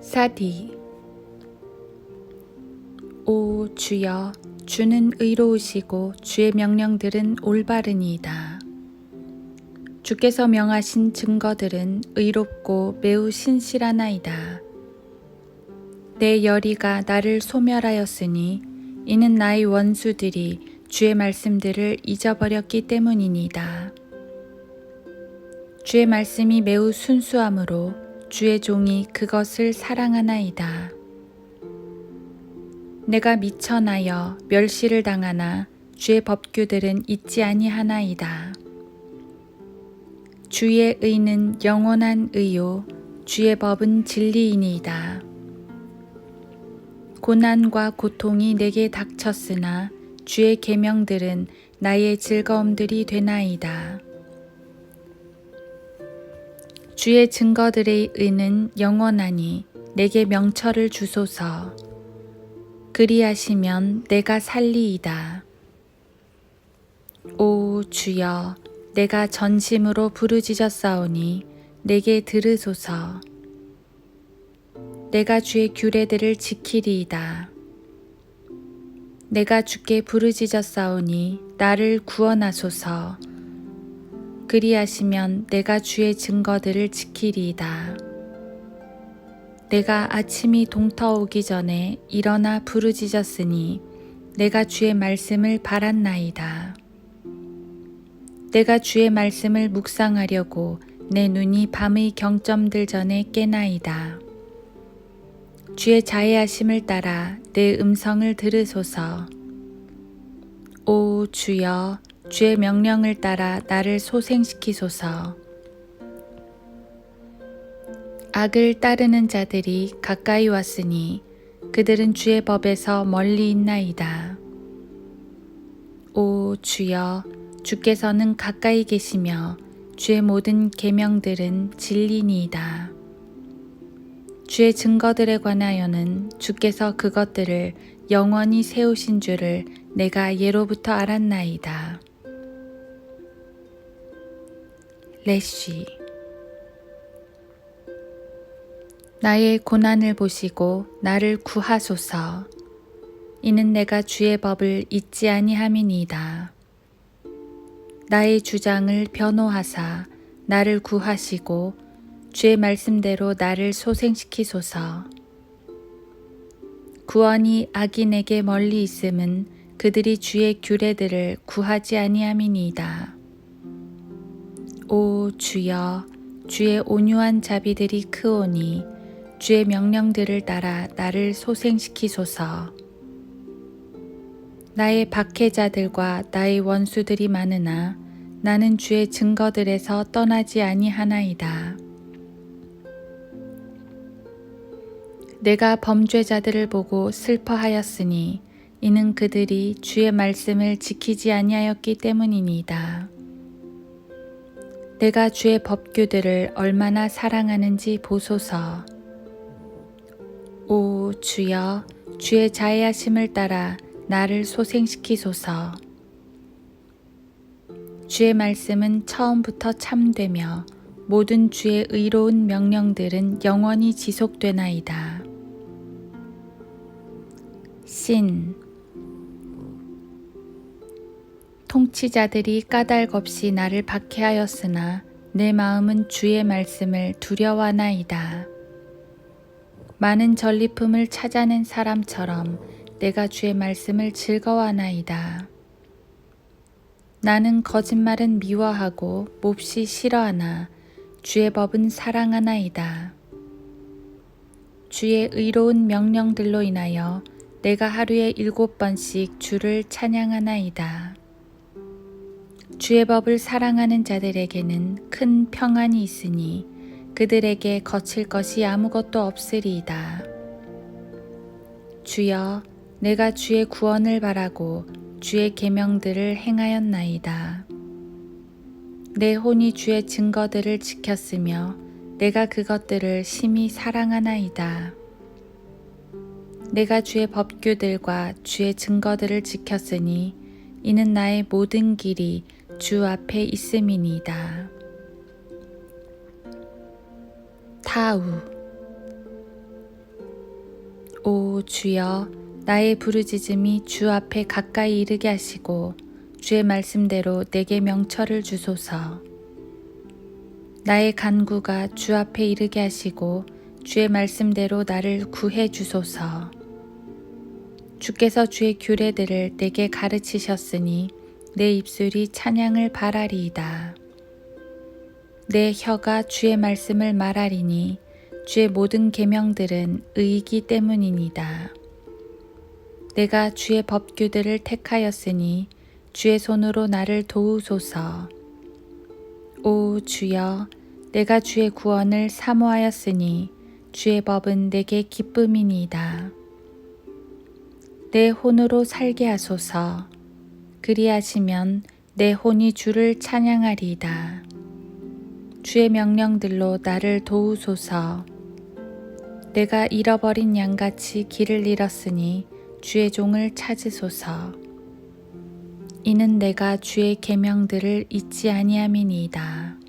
사디 오 주여 주는 의로우시고 주의 명령들은 올바르니이다. 주께서 명하신 증거들은 의롭고 매우 신실하나이다. 내 열의가 나를 소멸하였으니 이는 나의 원수들이 주의 말씀들을 잊어버렸기 때문이니이다. 주의 말씀이 매우 순수함으로 주의 종이 그것을 사랑하나이다. 내가 미천하여 멸시를 당하나 주의 법규들은 잊지 아니하나이다. 주의 의는 영원한 의요 주의 법은 진리이니이다. 고난과 고통이 내게 닥쳤으나 주의 계명들은 나의 즐거움들이 되나이다. 주의 증거들의 의는 영원하니 내게 명철을 주소서. 그리하시면 내가 살리이다. 오 주여, 내가 전심으로 부르짖었사오니 내게 들으소서. 내가 주의 규례들을 지키리이다. 내가 주께 부르짖었사오니 나를 구원하소서. 그리하시면 내가 주의 증거들을 지키리이다. 내가 아침이 동터오기 전에 일어나 부르짖었으니 내가 주의 말씀을 바랐나이다. 내가 주의 말씀을 묵상하려고 내 눈이 밤의 경점들 전에 깨나이다. 주의 자애하심을 따라 내 음성을 들으소서. 오 주여, 주의 명령을 따라 나를 소생시키소서. 악을 따르는 자들이 가까이 왔으니 그들은 주의 법에서 멀리 있나이다. 오 주여, 주께서는 가까이 계시며 주의 모든 계명들은 진리니이다. 주의 증거들에 관하여는 주께서 그것들을 영원히 세우신 줄을 내가 예로부터 알았나이다. 레쉬 나의 고난을 보시고 나를 구하소서. 이는 내가 주의 법을 잊지 아니함이니이다. 나의 주장을 변호하사 나를 구하시고 주의 말씀대로 나를 소생시키소서. 구원이 악인에게 멀리 있음은 그들이 주의 규례들을 구하지 아니함이니이다. 오 주여, 주의 온유한 자비들이 크오니 주의 명령들을 따라 나를 소생시키소서. 나의 박해자들과 나의 원수들이 많으나 나는 주의 증거들에서 떠나지 아니하나이다. 내가 범죄자들을 보고 슬퍼하였으니 이는 그들이 주의 말씀을 지키지 아니하였기 때문이니이다. 내가 주의 법규들을 얼마나 사랑하는지 보소서. 오 주여, 주의 자애하심을 따라 나를 소생시키소서. 주의 말씀은 처음부터 참되며 모든 주의 의로운 명령들은 영원히 지속되나이다. 신 통치자들이 까닭 없이 나를 박해하였으나 내 마음은 주의 말씀을 두려워하나이다. 많은 전리품을 찾아낸 사람처럼 내가 주의 말씀을 즐거워하나이다. 나는 거짓말은 미워하고 몹시 싫어하나 주의 법은 사랑하나이다. 주의 의로운 명령들로 인하여 내가 하루에 일곱 번씩 주를 찬양하나이다. 주의 법을 사랑하는 자들에게는 큰 평안이 있으니 그들에게 거칠 것이 아무것도 없으리이다. 주여, 내가 주의 구원을 바라고 주의 계명들을 행하였나이다. 내 혼이 주의 증거들을 지켰으며 내가 그것들을 심히 사랑하나이다. 내가 주의 법규들과 주의 증거들을 지켰으니 이는 나의 모든 길이 주 앞에 있음이니이다. 타우 오 주여 나의 부르짖음이 주 앞에 가까이 이르게 하시고 주의 말씀대로 내게 명철을 주소서. 나의 간구가 주 앞에 이르게 하시고 주의 말씀대로 나를 구해 주소서. 주께서 주의 규례들을 내게 가르치셨으니 내 입술이 찬양을 바라리이다. 내 혀가 주의 말씀을 말하리니 주의 모든 계명들은 의이기 때문이니다. 내가 주의 법규들을 택하였으니 주의 손으로 나를 도우소서. 오 주여, 내가 주의 구원을 사모하였으니 주의 법은 내게 기쁨이니이다. 내 혼으로 살게 하소서. 그리하시면 내 혼이 주를 찬양하리이다. 주의 명령들로 나를 도우소서. 내가 잃어버린 양같이 길을 잃었으니 주의 종을 찾으소서. 이는 내가 주의 계명들을 잊지 아니함이니이다.